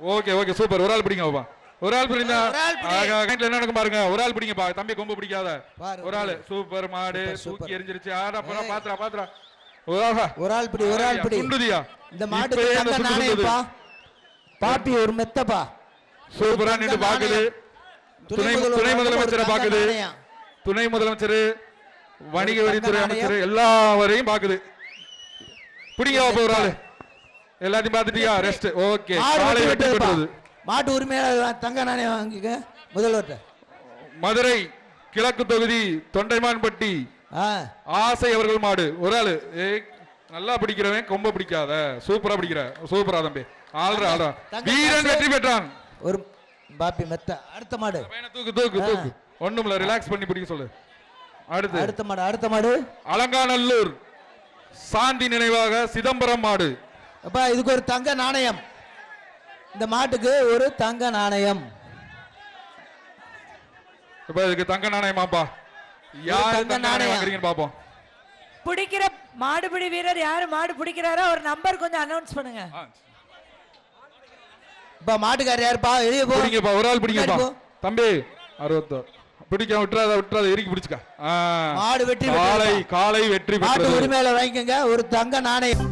Okay okay super. ஒரு ஆள் பிடிங்கப்பா ஒரு ஆள் பிடிங்க. ஒரு ஆள் பிடி. ஆகா, கைட்ல என்ன நடக்கும் பாருங்க. ஒரு ஆள் பிடிங்கப்பா தம்பி கொம்பு பிடிக்காத. ஒரு ஆளு. சூப்பர் மாடு. தூக்கி எரிஞ்சிருச்சு. ஆடா போறா பாத்துறா பாத்துறா ஒரு ஆள்? பிடி ஒரு ஆள் பிடி. சுண்டுதியா இந்த நாணயப்பா சுண்டுது. பாப்பி ஒரு மெத்தப்பா. சூப்பரா நின்று பாக்குது. துணை துணை முதலமைச்சரை பாக்குது. துணை முதலமைச்சர் வணிக வரித்துறை அமைச்சர் எல்லாவரையும் பாக்குது. பிடிங்க ஒரு ஆளு. எல்லாத்தையும் பாத்துட்டியா ரெஸ்ட் ஓகே காலை வெட்டி. பெற்றது. மாட்டு உரிமையாளர் தங்க நாணயம் வாங்கிக்க. முதல்வர்கிட்ட மதுரை கிழக்கு தொகுதி தொண்டைமான்பட்டி. ஆசை அவர்கள் மாடு. ஒரு ஆளு. நல்லா பிடிக்கிறவன் கொம்ப பிடிக்காத. சூப்பரா பிடிக்கிற. சூப்பரா தம்பி. ஆள்றா ஆள்றா. வீரன். வெற்றி பெற்றான். ஒரு பாப்பி மெத்த. அடுத்த மாடு. தூக்கு தூக்கு தூக்கு. ஒண்ணுமில்ல ரிலாக்ஸ் பண்ணி பிடிக்க சொல்லு. அடுத்து. அடுத்த மாடு அடுத்த மாடு. அலங்காநல்லூர். சாந்தி நினைவாக சிதம்பரம் மாடு. அப்பா இதுக்கு ஒரு தங்க நாணயம். இந்த மாட்டுக்கு ஒரு தங்க நாணயம். இப்ப இதுக்கு தங்க நாணயமாப்பா. யார் தங்க நாணயம். வாங்குறீங்கன்னு பாப்போம். பிடிக்கிற மாடுபிடி வீரர் யாரு? மாடு பிடிக்கிறாரோ? ஒரு நம்பர் கொஞ்சம் அனௌன்ஸ் பண்ணுங்க. இப்ப மாட்டுக்காரர் யாருப்பா? வெளியே போ. பிடிங்கப்பா ஒரு ஆள் பிடிங்கப்பா. போ. தம்பி அறுபத்தோர். பிடிக்க விட்டுறாத விட்டுறாத இறுக்கி பிடிச்சுக்க. மாடு வெற்றி காலை. காலை வெற்றி மாட்டு உரிமையாளர் வாங்கிக்கோங்க. ஒரு தங்க நாணயம்.